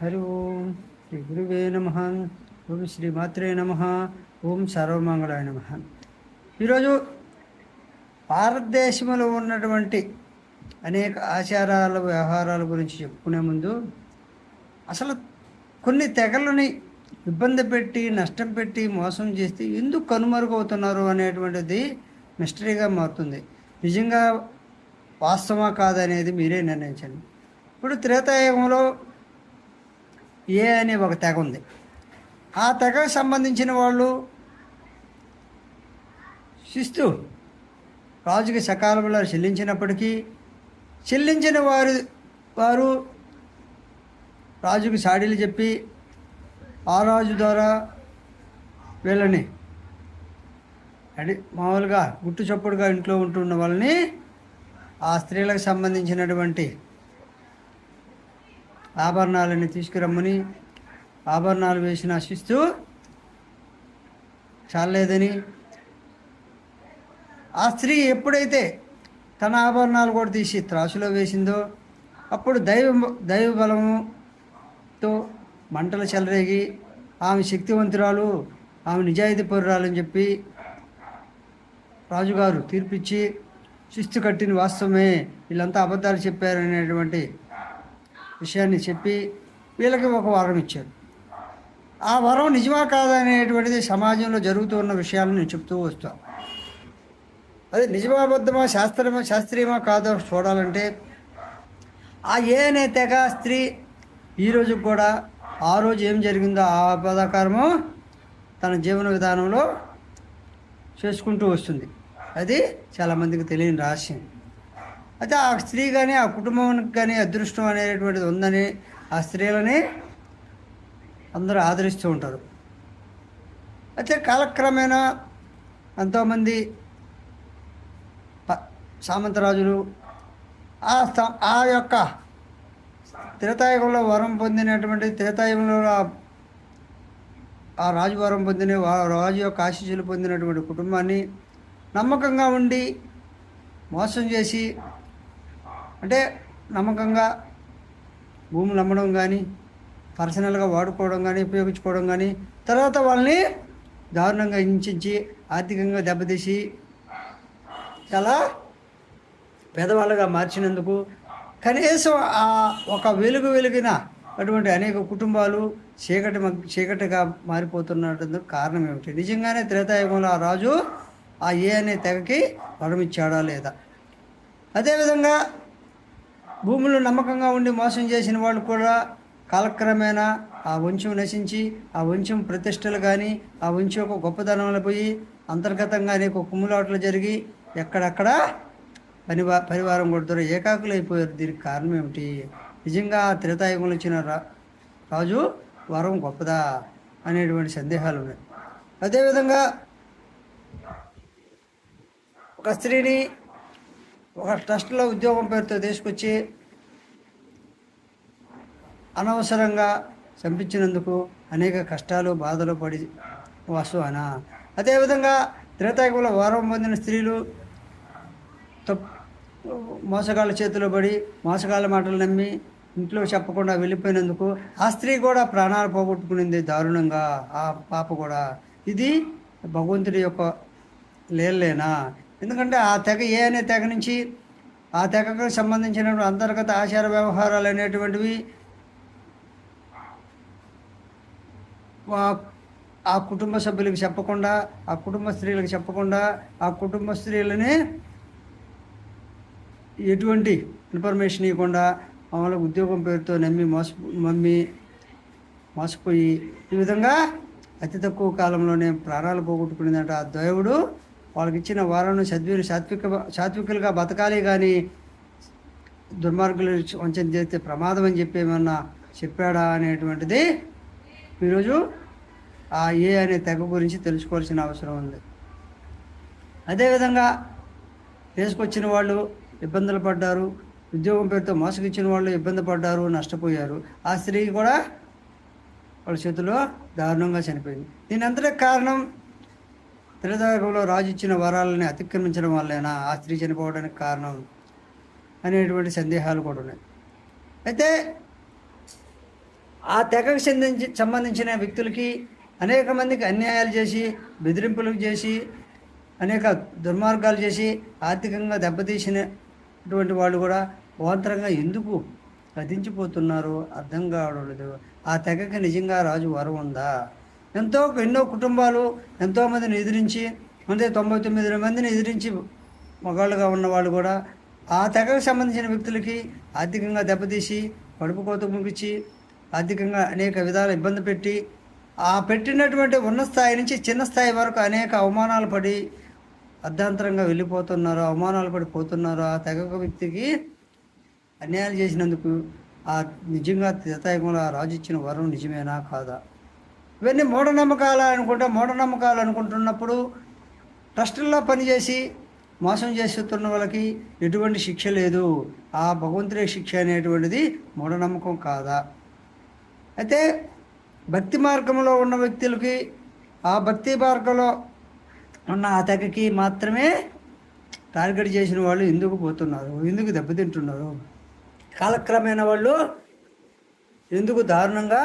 హరి ఓం శ్రీ గురువే నమ. ఓం శ్రీ మాత్రే నమ. ఓం సర్వమంగళాయ నమ. ఈరోజు భారతదేశంలో ఉన్నటువంటి అనేక ఆచారాల వ్యవహారాల గురించి చెప్పుకునే ముందు అసలు కొన్ని తెగలని ఇబ్బంది పెట్టి నష్టం పెట్టి మోసం చేస్తే ఎందుకు కనుమరుగవుతున్నారు అనేటువంటిది మిస్టరీగా మారుతుంది. నిజంగా వాస్తవా కాదనేది మీరే నిర్ణయించండి. ఇప్పుడు త్రేతాయుగంలో ఏ అనే ఒక తెగ ఉంది. ఆ తెగకు సంబంధించిన వాళ్ళు శిస్తు రాజుకి సకాలంలో చెల్లించినప్పటికీ చెల్లించిన వారు వారు రాజుకి సాడీలు చెప్పి ఆ రాజు ద్వారా వీళ్ళని అడి మామూలుగా గుట్టు చప్పుడుగా ఇంట్లో ఉంటున్న వాళ్ళని ఆ స్త్రీలకు సంబంధించినటువంటి ఆభరణాలని తీసుకురమ్మని ఆభరణాలు వేసిన శిస్తు చాలేదని. ఆ స్త్రీ ఎప్పుడైతే తన ఆభరణాలు కూడా తీసి త్రాసులో వేసిందో అప్పుడు దైవ దైవ బలముతో మంటలు చెలరేగి ఆమె శక్తివంతురాలు ఆమె నిజాయితీ పరురాలని చెప్పి రాజుగారు తీర్పిచ్చి శిస్తు కట్టిన వాస్తవమే. వీళ్ళంతా అబద్ధాలు చెప్పారనేటువంటి విషయాన్ని చెప్పి వీళ్ళకి ఒక వరం ఇచ్చారు ఆ వరం నిజమా కాదనేటువంటిది సమాజంలో జరుగుతున్న విషయాలను నేను చెప్తూ వస్తాను అదే నిజమాబద్ధమా శాస్త్రమా శాస్త్రీయమా కాదో చూడాలంటే ఆ ఏ అనే తెగ స్త్రీ ఈరోజు కూడా ఆ రోజు ఏం జరిగిందో ఆ పదాకారము తన జీవన విధానంలో చేసుకుంటూ వస్తుంది. అది చాలామందికి తెలియని రహస్యం. అయితే ఆ స్త్రీ కానీ ఆ కుటుంబానికి కానీ అదృష్టం అనేటువంటిది ఉందని ఆ స్త్రీలని అందరూ ఆదరిస్తూ ఉంటారు. అయితే కాలక్రమేణా ఎంతోమంది ప- సామంతరాజులు ఆ స్థ ఆ యొక్క త్రేతాయుగంలో వరం పొందినటువంటి త్రేతాయుగంలో ఆ- రాజు వరం పొందిన రాజు యొక్క ఆశీస్సులు పొందినటువంటి కుటుంబాన్ని నమ్మకంగా ఉండి మోసం చేసి అంటే నమ్మకంగా భూములు అమ్మడం కానీ పర్సనల్గా వాడుకోవడం కానీ ఉపయోగించుకోవడం కానీ తర్వాత వాళ్ళని దారుణంగా హింసించి ఆర్థికంగా దెబ్బతీసి చాలా పేదవాళ్ళగా మార్చినందుకు కనీసం ఆ ఒక వెలుగు వెలిగిన అటువంటి అనేక కుటుంబాలు చీకటి చీకటిగా మారిపోతున్నటువంటి కారణం ఏమిటి? నిజంగానే త్రేతాయుగంలో ఆ రాజు ఆ ఏ అనే తెగకి వరమిచ్చాడా లేదా? అదేవిధంగా భూములు నమ్మకంగా ఉండి మోసం చేసిన వాళ్ళు కూడా కాలక్రమేణా ఆ వంశం నశించి ఆ వంశం ప్రతిష్టలు కానీ ఆ వంశం యొక్క గొప్పతనంలో పోయి అంతర్గతంగా అనేక కుమ్ములాట్లు జరిగి ఎక్కడెక్కడ పనివా పరివారం కొడుతారు ఏకాకులు అయిపోయారు దీనికి కారణం ఏమిటి? నిజంగా ఆ త్రేతాయుగంలో వచ్చిన రా రాజు వరం గొప్పదా అనేటువంటి సందేహాలు ఉన్నాయి. అదేవిధంగా ఒక స్త్రీని ఒక ట్రస్ట్లో ఉద్యోగం పేరుతో తీసుకొచ్చి అనవసరంగా చంపించినందుకు అనేక కష్టాలు బాధలు పడి వాసు అదేవిధంగా త్రేతాయుగంలో వారం పొందిన స్త్రీలు తప్ మోసగాళ్ళ చేతిలో పడి మోసగాళ్ళ మాటలు నమ్మి ఇంట్లో చెప్పకుండా వెళ్ళిపోయినందుకు ఆ స్త్రీ కూడా ప్రాణాలు పోగొట్టుకునింది దారుణంగా. ఆ పాప కూడా. ఇది భగవంతుడి యొక్క లేలేనా ఎందుకంటే ఆ తెగ ఏ అనే తెగ నుంచి ఆ తెగకు సంబంధించిన అంతర్గత ఆచార వ్యవహారాలు అనేటువంటివి ఆ కుటుంబ సభ్యులకు చెప్పకుండా ఆ కుటుంబ స్త్రీలకు చెప్పకుండా ఆ కుటుంబ స్త్రీలని ఎటువంటి ఇన్ఫర్మేషన్ ఇవ్వకుండా మామూలుగా ఉద్యోగం పేరుతో నమ్మి మోస మమ్మి మోసపోయి ఈ విధంగా అతి తక్కువ కాలంలోనే ప్రాణాలు పోగొట్టుకునేదంట ఆ దేవుడు. వాళ్ళకి ఇచ్చిన వారాన్ని సద్వీరు సాత్విక సాత్వికులుగా బతకాలి కానీ దుర్మార్గులు వంచన చేస్తే ప్రమాదం అని చెప్పి ఏమన్నా చెప్పాడా అనేటువంటిది ఈరోజు ఆ ఏ అనే తెగ గురించి తెలుసుకోవాల్సిన అవసరం ఉంది. అదేవిధంగా తీసుకొచ్చిన వాళ్ళు ఇబ్బందులు పడ్డారు ఉద్యోగం పేరుతో మోసగిచ్చిన వాళ్ళు ఇబ్బంది పడ్డారు నష్టపోయారు. ఆ స్త్రీ కూడా వాళ్ళ చేతిలో దారుణంగా చనిపోయింది. దీని అంతటికి కారణం త్రేతాయుగంలో రాజు ఇచ్చిన వరాలని అతిక్రమించడం వల్లేనా ఆ స్త్రీ చనిపోవడానికి కారణం అనేటువంటి సందేహాలు కూడా ఉన్నాయి. అయితే ఆ తెగకు చెందించి సంబంధించిన వ్యక్తులకి అనేక మందికి అన్యాయాలు చేసి బెదిరింపులు చేసి అనేక దుర్మార్గాలు చేసి ఆర్థికంగా దెబ్బతీసినటువంటి వాళ్ళు కూడా ఓంతరంగా ఎందుకు గతించిపోతున్నారు అర్థం కావడం లేదు. ఆ తెగకి నిజంగా రాజు వరం ఉందా? ఎంతో ఎన్నో కుటుంబాలు ఎంతోమందిని ఎదిరించి అంటే తొంభై తొమ్మిది మందిని ఎదిరించి మగాళ్ళుగా ఉన్న వాళ్ళు కూడా ఆ తెగకు సంబంధించిన వ్యక్తులకి ఆర్థికంగా దెబ్బతీసి కడుపు కోత ముగించి ఆర్థికంగా అనేక విధాలు ఇబ్బంది పెట్టి ఆ పెట్టినటువంటి ఉన్న స్థాయి నుంచి చిన్న స్థాయి వరకు అనేక అవమానాలు పడి అర్ధాంతరంగా వెళ్ళిపోతున్నారు. అవమానాలు పడిపోతున్నారు ఆ తెగక వ్యక్తికి అన్యాయాలు చేసినందుకు ఆ నిజంగా త్రేతాయుగంలో ఆ రాజు ఇచ్చిన వరం నిజమేనా? కాదా? ఇవన్నీ మూఢనమ్మకాలు అనుకుంటే మూఢనమ్మకాలు అనుకుంటున్నప్పుడు ట్రస్టుల్లో పనిచేసి మోసం చేస్తున్న వాళ్ళకి ఎటువంటి శిక్ష లేదు. ఆ భగవంతుడే శిక్ష అనేటువంటిది మూఢనమ్మకం కాదా? అయితే భక్తి మార్గంలో ఉన్న వ్యక్తులకి ఆ భక్తి మార్గంలో ఉన్న ఆ తెగకి మాత్రమే టార్గెట్ చేసిన వాళ్ళు ఎందుకు పోతున్నారు? ఎందుకు దెబ్బతింటున్నారు? కాలక్రమేణ వాళ్ళు ఎందుకు దారుణంగా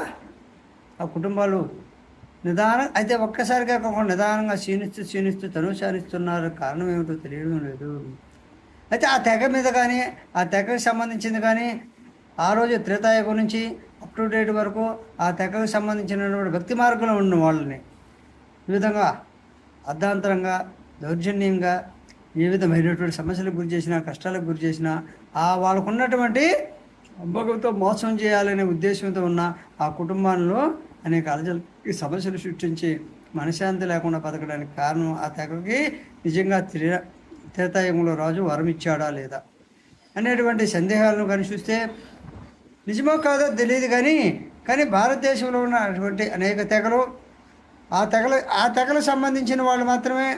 ఆ కుటుంబాలు నిదానం అయితే ఒక్కసారిగా కాకుండా నిదానంగా క్షీణిస్తూ క్షీణిస్తూ తను క్షీణిస్తున్నారు. కారణం ఏమిటో తెలియడం లేదు. అయితే ఆ తెగ మీద కానీ ఆ తెగకు సంబంధించింది కానీ ఆ రోజు త్రేతాయుగం నుంచి అప్ టు డేట్ వరకు ఆ తెగకు సంబంధించినటువంటి భక్తి మార్గంలో ఉన్న వాళ్ళని ఈ విధంగా అర్ధాంతరంగా దౌర్జన్యంగా ఏ విధమైనటువంటి సమస్యలకు గురి చేసినా కష్టాలకు గురి చేసినా ఆ వాళ్ళకు ఉన్నటువంటి మోసం చేయాలనే ఉద్దేశంతో ఉన్న ఆ కుటుంబాల్లో అనేక అలజలకి సమస్యలు సృష్టించి మనశ్శాంతి లేకుండా బతకడానికి కారణం ఆ తెగకి నిజంగా త్రి త్రేతాయుగంలో రాజు వరం ఇచ్చాడా లేదా అనేటువంటి సందేహాలను కానీ చూస్తే నిజమో కాదో తెలియదు కానీ కానీ భారతదేశంలో ఉన్నటువంటి అనేక తెగలు ఆ తెగలు ఆ తెగలకు సంబంధించిన వాళ్ళు మాత్రమే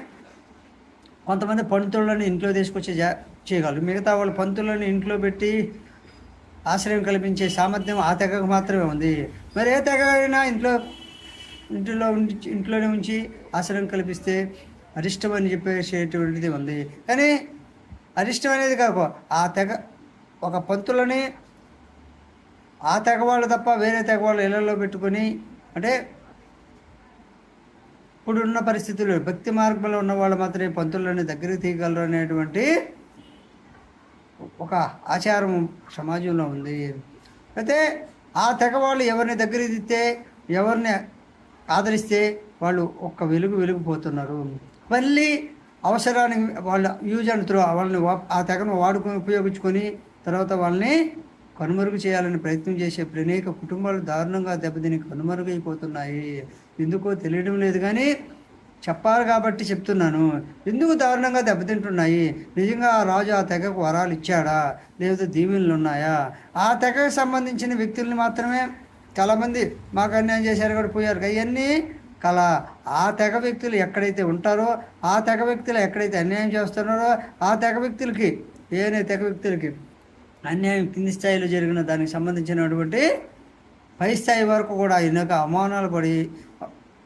కొంతమంది పంతులను ఇంట్లో తీసుకొచ్చి చేయగలరు. మిగతా వాళ్ళు పంతులను ఇంట్లో పెట్టి ఆశ్రయం కల్పించే సామర్థ్యం ఆ తెగకు మాత్రమే ఉంది. మరి ఏ తెగ ఇంట్లో ఇంట్లో ఇంట్లోనే ఉంచి ఆశ్రయం కల్పిస్తే అరిష్టం అని చెప్పేసేటువంటిది ఉంది. కానీ అరిష్టం అనేది కాకు ఆ తెగ ఒక పంతులని ఆ తెగ వాళ్ళు తప్ప వేరే తెగ వాళ్ళు ఇళ్ళలో పెట్టుకొని అంటే ఇప్పుడున్న పరిస్థితులు భక్తి మార్గంలో ఉన్న వాళ్ళు మాత్రమే పంతులని దగ్గరికి తీయగలరు అనేటువంటి ఒక ఆచారం సమాజంలో ఉంది. అయితే ఆ తెగ వాళ్ళు ఎవరిని దగ్గరికి తీస్తే ఎవరిని ఆదరిస్తే వాళ్ళు ఒక్క వెలుగు వెలుగుపోతున్నారు. మళ్ళీ అవసరానికి వాళ్ళ యూజ్ అండ్ త్రో వాళ్ళని ఆ తెగను వాడుకొని ఉపయోగించుకొని తర్వాత వాళ్ళని కనుమరుగు చేయాలని ప్రయత్నం చేసే అనేక కుటుంబాలు దారుణంగా దెబ్బతిని కనుమరుగైపోతున్నాయి. ఎందుకో తెలియడం లేదు కానీ చెప్పాలి కాబట్టి చెప్తున్నాను. ఎందుకు దారుణంగా దెబ్బతింటున్నాయి? నిజంగా ఆ రాజు ఆ తెగకు వరాలు ఇచ్చాడా? లేదా దీవెనలు ఉన్నాయా? ఆ తెగకు సంబంధించిన వ్యక్తుల్ని మాత్రమే చాలామంది మాకు అన్యాయం చేశారు కూడా పోయారు అవన్నీ కళ. ఆ తెగ వ్యక్తులు ఎక్కడైతే ఉంటారో ఆ తెగ వ్యక్తులు ఎక్కడైతే అన్యాయం చేస్తున్నారో ఆ తెగ వ్యక్తులకి ఏనే తెగ వ్యక్తులకి అన్యాయం కింది స్థాయిలో జరిగిన దానికి సంబంధించినటువంటి పై స్థాయి వరకు కూడా అనేక అవమానాలు పడి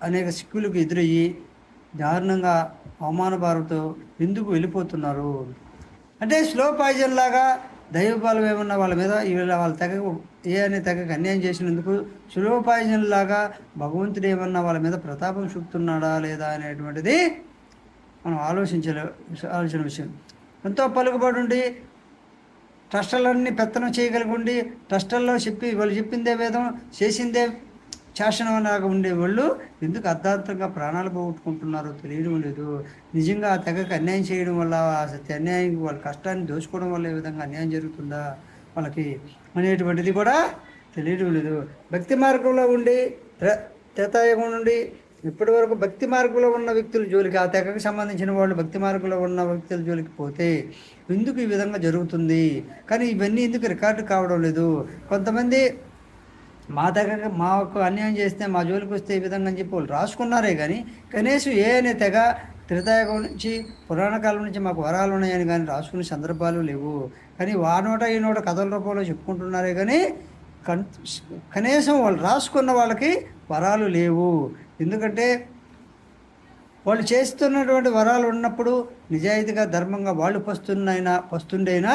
అనేక సిక్కులకు ఎదురయ్యి దారుణంగా అవమానభారంతో ఎందుకు వెళ్ళిపోతున్నారు? అంటే స్లో పాయిజన్ లాగా దైవబలం ఏమన్నా వాళ్ళ మీద వీళ్ళ వాళ్ళ తెగ ఏ అనే తెగకు అన్యాయం చేసినందుకు స్లో పాయిజన్ లాగా భగవంతుడు ఏమన్నా వాళ్ళ మీద ప్రతాపం చూపుతున్నాడా లేదా అనేటువంటిది మనం ఆలోచించలే ఆలోచన విషయం. ఎంతో పలుకుబడి ఉండి ట్రస్టులన్నీ పెత్తనం చేయగలిగి ఉండి ట్రస్టుల్లో చెప్పి వాళ్ళు చెప్పిందే వేదం చేసిందే శాసనంలాగా ఉండే వాళ్ళు ఎందుకు అర్ధాంతంగా ప్రాణాలు పోగొట్టుకుంటున్నారో తెలియడం లేదు. నిజంగా ఆ తెగకు అన్యాయం చేయడం వల్ల ఆ సత్య అన్యాయం వాళ్ళ కష్టాన్ని దోచుకోవడం వల్ల ఏ విధంగా అన్యాయం జరుగుతుందా వాళ్ళకి అనేటువంటిది కూడా తెలియడం లేదు. భక్తి మార్గంలో ఉండి త్రే- త్రేతాయుగం నుండి ఇప్పటి వరకు భక్తి మార్గంలో ఉన్న వ్యక్తుల జోలికి ఆ తెగకు సంబంధించిన వాళ్ళు భక్తి మార్గంలో ఉన్న వ్యక్తుల జోలికి పోతే ఎందుకు ఈ విధంగా జరుగుతుంది? కానీ ఇవన్నీ ఎందుకు రికార్డు కావడం లేదు? కొంతమంది మా దగ్గర మాకు అన్యాయం చేస్తే మా జోలికి వస్తే ఈ విధంగా అని చెప్పి వాళ్ళు రాసుకున్నారే కానీ కనీసం ఏ అనే తెగ త్రితాయుగం నుంచి పురాణ కాలం నుంచి మాకు వరాలు ఉన్నాయని కానీ రాసుకునే సందర్భాలు లేవు. కానీ వానోట ఈ నోట కథల రూపంలో చెప్పుకుంటున్నారే కానీ కన్ కనీసం వాళ్ళు రాసుకున్న వాళ్ళకి వరాలు లేవు. ఎందుకంటే వాళ్ళు చేస్తున్నటువంటి వరాలు ఉన్నప్పుడు నిజాయితీగా ధర్మంగా వాళ్ళు పస్తున్నైనా పస్తుండైనా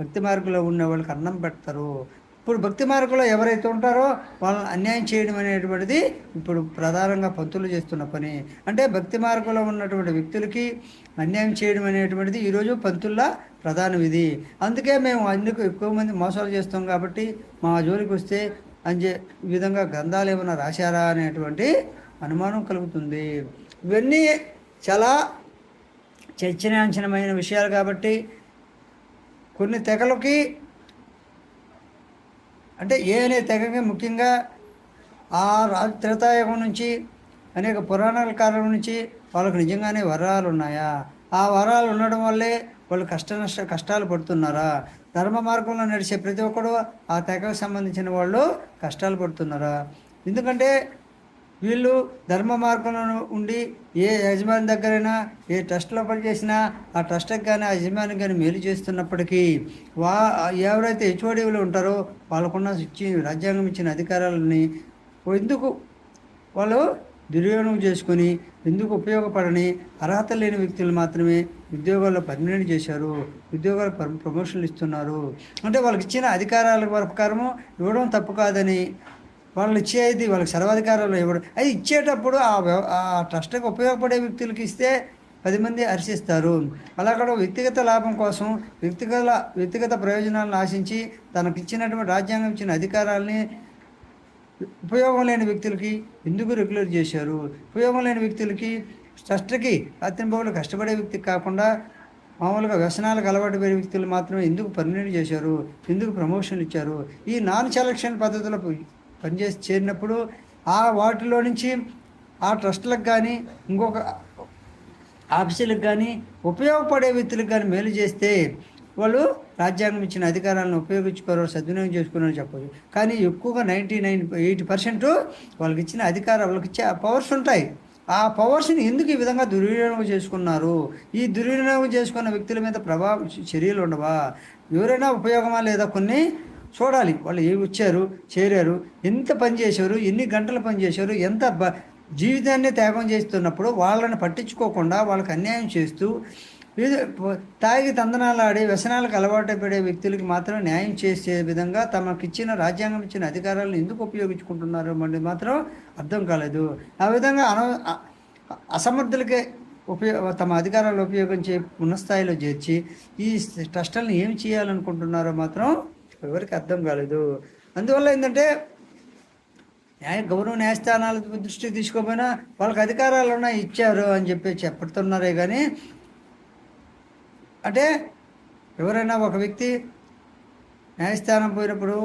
భక్తి మార్గంలో ఉన్న వాళ్ళకి అన్నం పెడతారు. ఇప్పుడు భక్తి మార్గంలో ఎవరైతే ఉంటారో వాళ్ళని అన్యాయం చేయడం అనేటువంటిది ఇప్పుడు ప్రధానంగా పంతులు చేస్తున్న పని. అంటే భక్తి మార్గంలో ఉన్నటువంటి వ్యక్తులకి అన్యాయం చేయడం అనేటువంటిది ఈరోజు పంతుల ప్రధాన విధి. అందుకే మేము అందుకు ఎక్కువ మంది మోసాలు చేస్తాం కాబట్టి మా జోలికి వస్తే అని విధంగా గ్రంథాలు ఏమైనా రాశారా అనేటువంటి అనుమానం కలుగుతుంది. ఇవన్నీ చాలా చర్చనీయాంశనమైన విషయాలు కాబట్టి కొన్ని తెగలకి అంటే ఏ అనే తెగకి ముఖ్యంగా ఆ రాజు త్రేతాయుగం నుంచి అనేక పురాణాల కాలం నుంచి వాళ్ళకు నిజంగానే వరాలు ఉన్నాయా? ఆ వరాలు ఉండడం వల్లే వాళ్ళు కష్ట నష్ట కష్టాలు పడుతున్నారా? ధర్మ మార్గంలో నడిచే ప్రతి ఒక్కడు ఆ తెగకు సంబంధించిన వాళ్ళు కష్టాలు పడుతున్నారా? ఎందుకంటే వీళ్ళు ధర్మ మార్గంలో ఉండి ఏ యజమాని దగ్గరైనా ఏ ట్రస్ట్లో పనిచేసినా ఆ ట్రస్ట్కి కానీ ఆ యజమానికి కానీ మేలు చేస్తున్నప్పటికీ వా ఎవరైతే హెచ్ఓడీలు ఉంటారో వాళ్ళకున్న ఇచ్చి రాజ్యాంగం ఇచ్చిన అధికారాలని ఎందుకు వాళ్ళు దుర్వినియోగం చేసుకొని ఎందుకు ఉపయోగపడని అర్హత లేని వ్యక్తులు మాత్రమే ఉద్యోగాల్లో పర్మనెంట్ చేశారు ఉద్యోగాలు పర్- ప్రమోషన్లు ఇస్తున్నారు. అంటే వాళ్ళకి ఇచ్చిన అధికారాల ప్రకారము ఇవ్వడం తప్పు కాదని వాళ్ళు ఇచ్చేది వాళ్ళకి సర్వాధికారంలో ఇవ్వడం అది ఇచ్చేటప్పుడు ఆ వ్యవ- ఆ ట్రస్ట్కి ఉపయోగపడే వ్యక్తులకి ఇస్తే పది మంది హర్షిస్తారు. అలా కూడా వ్యక్తిగత లాభం కోసం వ్యక్తిగత వ్యక్తిగత ప్రయోజనాలను ఆశించి తనకు ఇచ్చినటువంటి రాజ్యాంగం ఇచ్చిన అధికారాలని ఉపయోగం లేని వ్యక్తులకి ఎందుకు రెగ్యులర్ చేశారు? ఉపయోగం లేని వ్యక్తులకి ట్రస్ట్కి అత్యంబోగులు కష్టపడే వ్యక్తికి కాకుండా మామూలుగా వ్యసనాలకు అలవాటు పడే వ్యక్తులు మాత్రమే ఎందుకు పర్మనెంట్ చేశారు? ఎందుకు ప్రమోషన్ ఇచ్చారు? ఈ నాన్ సెలక్షన్ పద్ధతిలో పనిచేసి చేరినప్పుడు ఆ వాటిలో నుంచి ఆ ట్రస్టులకు కానీ ఇంకొక ఆఫీసులకు కానీ ఉపయోగపడే వ్యక్తులకు కానీ మేలు చేస్తే వాళ్ళు రాజ్యాంగం ఇచ్చిన అధికారాలను ఉపయోగించుకోరు సద్వినియోగం చేసుకున్నారని చెప్పచ్చు. కానీ ఎక్కువగా నైంటీ నైన్ ఎయిటీ పర్సెంట్ వాళ్ళకి ఇచ్చిన అధికారం వాళ్ళకి ఇచ్చే పవర్స్ ఉంటాయి. ఆ పవర్స్ని ఎందుకు ఈ విధంగా దుర్వినియోగం చేసుకున్నారు? ఈ దుర్వినియోగం చేసుకున్న వ్యక్తుల మీద ప్రభావం చర్యలు ఉండవా? ఎవరైనా ఉపయోగమా లేదా? కొన్ని చూడాలి. వాళ్ళు ఏమి వచ్చారు చేరారు ఎంత పని చేశారు ఎన్ని గంటలు పని చేశారు ఎంత బ జీవితాన్ని త్యాగం చేస్తున్నప్పుడు వాళ్ళని పట్టించుకోకుండా వాళ్ళకి అన్యాయం చేస్తూ తాగి తందనాలు ఆడి వ్యసనాలకు అలవాటు పడే వ్యక్తులకి మాత్రం న్యాయం చేసే విధంగా తమకు ఇచ్చిన రాజ్యాంగం ఇచ్చిన అధికారాలను ఎందుకు ఉపయోగించుకుంటున్నారు అనేది మాత్రం అర్థం కాలేదు. ఆ విధంగా అన అసమర్థులకే ఉపయోగ తమ అధికారాలు ఉపయోగించే ఉన్నస్థాయిలో చేర్చి ఈ ట్రస్టులను ఏమి చేయాలనుకుంటున్నారో మాత్రం ఎవరికి అర్థం కాలేదు. అందువల్ల ఏంటంటే న్యాయ గౌరవ న్యాయస్థానాల దృష్టికి తీసుకోపోయినా వాళ్ళకి అధికారాలు ఉన్నాయి ఇచ్చారు అని చెప్పి చెప్పుతున్నారే కానీ అంటే ఎవరైనా ఒక వ్యక్తి న్యాయస్థానం పోయినప్పుడు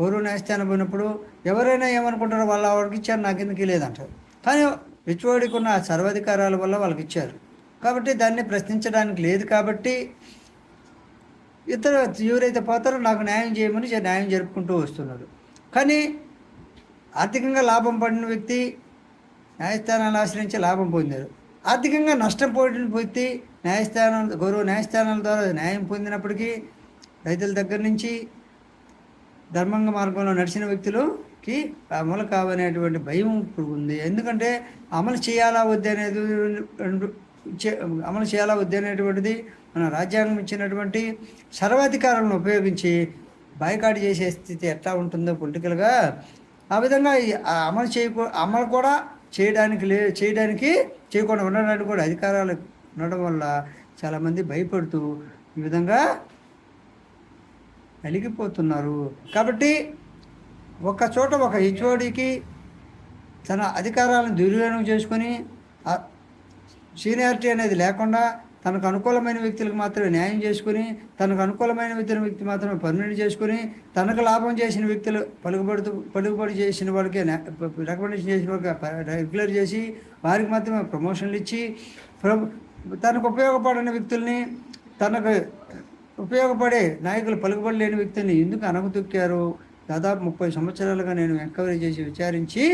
గౌరవ న్యాయస్థానం పోయినప్పుడు ఎవరైనా ఏమనుకుంటారో వాళ్ళు వాళ్ళకి ఇచ్చారు నాకు ఎందుకు లేదంటారు. కానీ హెచ్ఓడికి ఉన్న సర్వాధికారాల వల్ల వాళ్ళకి ఇచ్చారు. కాబట్టి దాన్ని ప్రశ్నించడానికి లేదు కాబట్టి ఇద్దరు ఎవరైతే పోతారో నాకు న్యాయం చేయమని న్యాయం జరుపుకుంటూ వస్తున్నారు కానీ ఆర్థికంగా లాభం పడిన వ్యక్తి న్యాయస్థానాలు ఆశ్రయించి లాభం పొందారు ఆర్థికంగా నష్టం పోయిన వ్యక్తి న్యాయస్థానం గౌరవ న్యాయస్థానాల ద్వారా న్యాయం పొందినప్పటికీ రైతుల దగ్గర నుంచి ధర్మంగ మార్గంలో నడిచిన వ్యక్తులకి అమలు కావనేటువంటి భయం ఇప్పుడు ఉంది. ఎందుకంటే అమలు చేయాలా వద్దనేది రెండు- అమలు చేయాలా వద్దనేటువంటిది మన రాజ్యాంగం ఇచ్చినటువంటి సర్వాధికారాలను ఉపయోగించి బాయ్కాట్ చేసే స్థితి ఎట్లా ఉంటుందో పొలిటికల్గా ఆ విధంగా ఈ అమలు చేయకూ అమలు కూడా చేయడానికి లే చేయడానికి చేయకుండా ఉండడానికి కూడా అధికారాలు ఉండడం వల్ల చాలామంది భయపడుతూ ఈ విధంగా నలిగిపోతున్నారు కాబట్టి ఒక చోట ఒక హెచ్ఓడికి తన అధికారాలను దుర్వినియోగం చేసుకొని సీనియారిటీ అనేది లేకుండా తనకు అనుకూలమైన వ్యక్తులకు మాత్రమే న్యాయం చేసుకుని తనకు అనుకూలమైన వ్యక్తుల వ్యక్తి మాత్రమే పర్మినెంట్ చేసుకుని తనకు లాభం చేసిన వ్యక్తులు పలుకుబడుతూ పలుకుబడి చేసిన వాళ్ళకే రికమెండేషన్ చేసిన వాళ్ళకి రెగ్యులర్ చేసి వారికి మాత్రమే ప్రమోషన్లు ఇచ్చి ప్ర- తనకు ఉపయోగపడిన వ్యక్తుల్ని తనకు ఉపయోగపడే నాయకులు పలుకుబడి లేని వ్యక్తిని ఎందుకు అనగతొక్కారు దాదాపు ముప్పై సంవత్సరాలుగా నేను ఎంక్వైరీ చేసి విచారించి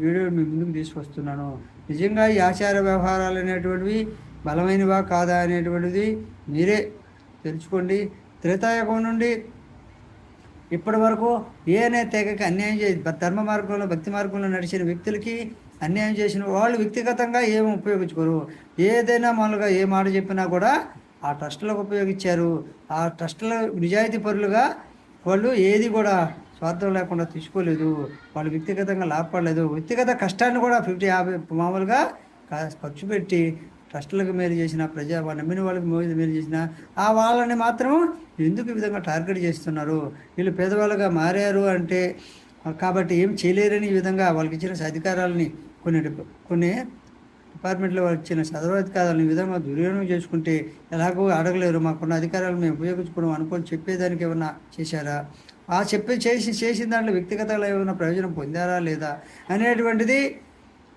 వీడియో మీ ముందుకు తీసుకొస్తున్నాను. నిజంగా ఈ ఆచార వ్యవహారాలు అనేటువంటివి బలమైనవా కాదా అనేటువంటిది మీరే తెలుసుకోండి. త్రేతాయుగం నుండి ఇప్పటి వరకు ఏ అనే తెగకి అన్యాయం చే ధర్మ మార్గంలో భక్తి మార్గంలో నడిచిన వ్యక్తులకి అన్యాయం చేసిన వాళ్ళు వ్యక్తిగతంగా ఏమి ఉపయోగించుకోరు. ఏదైనా మామూలుగా ఏ మాట చెప్పినా కూడా ఆ ట్రస్టులకు ఉపయోగించారు. ఆ ట్రస్టుల నిజాయితీ పరులుగా వాళ్ళు ఏది కూడా స్వార్థం లేకుండా తీసుకోలేదు వాళ్ళు వ్యక్తిగతంగా లాభపడలేదు. వ్యక్తిగత కష్టాన్ని కూడా ఫిఫ్టీ యాభై మామూలుగా ఖర్చు పెట్టి ట్రస్టులకు మేలు చేసిన ప్రజా నమ్మిన వాళ్ళకి మేలు చేసిన ఆ వాళ్ళని మాత్రం ఎందుకు ఈ విధంగా టార్గెట్ చేస్తున్నారు? వీళ్ళు పేదవాళ్ళుగా మారారు అంటే కాబట్టి ఏం చేయలేరని ఈ విధంగా వాళ్ళకి ఇచ్చిన అధికారాలని కొన్ని కొన్ని డిపార్ట్మెంట్లో వచ్చిన ఇచ్చిన సదరాధికారాలను ఈ విధంగా దుర్వినియోగం చేసుకుంటే ఎలాగో అడగలేరు. మాకున్న అధికారాలు మేము ఉపయోగించుకోవడం అనుకొని చెప్పేదానికి ఏమన్నా చేశారా? ఆ చెప్పి చేసి చేసిన దాంట్లో వ్యక్తిగతంగా ఏమైనా ప్రయోజనం పొందారా లేదా అనేటువంటిది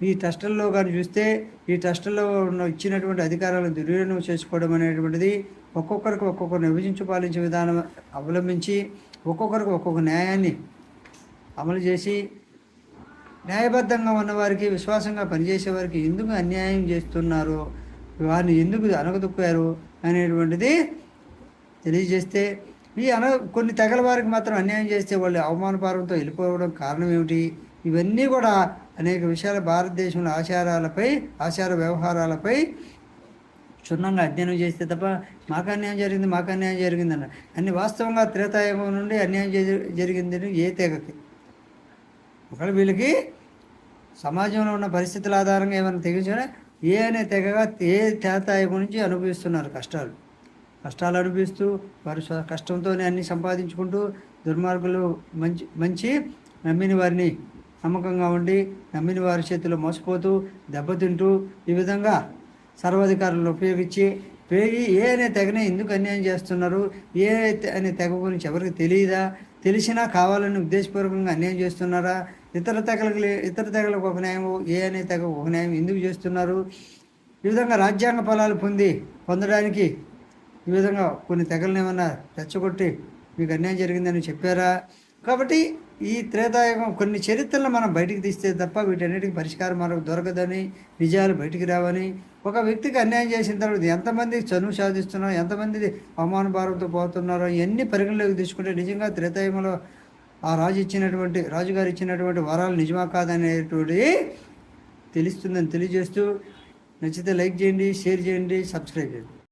ఈ ట్రస్టుల్లో కానీ చూస్తే ఈ ట్రస్టుల్లో ఉన్న ఇచ్చినటువంటి అధికారాలను దుర్వినియోగం చేసుకోవడం అనేటువంటిది ఒక్కొక్కరికి ఒక్కొక్కరు విభజించి పాలించే విధానం అవలంబించి ఒక్కొక్కరికి ఒక్కొక్క న్యాయాన్ని అమలు చేసి న్యాయబద్ధంగా ఉన్నవారికి విశ్వాసంగా పనిచేసే వారికి ఎందుకు అన్యాయం చేస్తున్నారు వారిని ఎందుకు అనగదొక్కారు అనేటువంటిది తెలియజేస్తే ఈ అన కొన్ని తెగల వారికి మాత్రం అన్యాయం చేస్తే వాళ్ళు అవమానపారంతో వెళ్ళిపోవడం కారణం ఏమిటి? ఇవన్నీ కూడా అనేక విషయాలు భారతదేశంలో ఆచారాలపై ఆచార వ్యవహారాలపై క్షుణ్ణంగా అధ్యయనం చేస్తే తప్ప మాకు అన్యాయం జరిగింది మాకు అన్యాయం జరిగింది అన్న అన్ని వాస్తవంగా త్రేతాయుగం నుండి అన్యాయం జరిగింది జరిగిందని ఏ తెగకి? ఒకవేళ వీళ్ళకి సమాజంలో ఉన్న పరిస్థితుల ఆధారంగా ఏమైనా తెగించారా? ఏ అనే తెగగా ఏ త్రేతాయుగం నుంచి అనుభవిస్తున్నారు కష్టాలు? కష్టాలు అనుభవిస్తూ వారు కష్టంతోనే అన్ని సంపాదించుకుంటూ దుర్మార్గులు మంచి మంచి నమ్మిన వారిని నమ్మకంగా ఉండి నమ్మిన వారి చేతిలో మోసపోతూ దెబ్బతింటూ ఈ విధంగా సర్వాధికారులను ఉపయోగించి పేగి ఏ అనే తెగనే ఎందుకు అన్యాయం చేస్తున్నారు? ఏ తె- అనే తెగ గురించి ఎవరికి తెలియదా? తెలిసినా కావాలని ఉద్దేశపూర్వకంగా అన్యాయం చేస్తున్నారా? ఇతర తెగలకు ఇతర తెగలకు ఒక న్యాయం ఏ అనే తెగ ఒక న్యాయం ఎందుకు చేస్తున్నారు? ఈ విధంగా రాజ్యాంగ ఫలాలు పొంది పొందడానికి ఈ విధంగా కొన్ని తెగలను ఏమన్నా రెచ్చగొట్టి మీకు అన్యాయం జరిగిందని చెప్పారా? కాబట్టి ఈ త్రేతాయుగం కొన్ని చరిత్రలను మనం బయటికి తీస్తే తప్ప వీటన్నిటికి పరిష్కారం మనకు దొరకదని నిజాలు బయటికి రావని ఒక వ్యక్తికి అన్యాయం చేసిన తర్వాత ఎంతమంది చనువు సాధిస్తున్నారో ఎంతమంది అవమాన భారంతో పోతున్నారో ఇవన్నీ పరిగణలోకి తీసుకుంటే నిజంగా త్రేతాయుగంలో ఆ రాజు ఇచ్చినటువంటి రాజుగారు ఇచ్చినటువంటి వరాలు నిజమా కాదనేటువంటి తెలుస్తుందని తెలియజేస్తూ నచ్చితే లైక్ చేయండి షేర్ చేయండి సబ్స్క్రైబ్ చేయండి.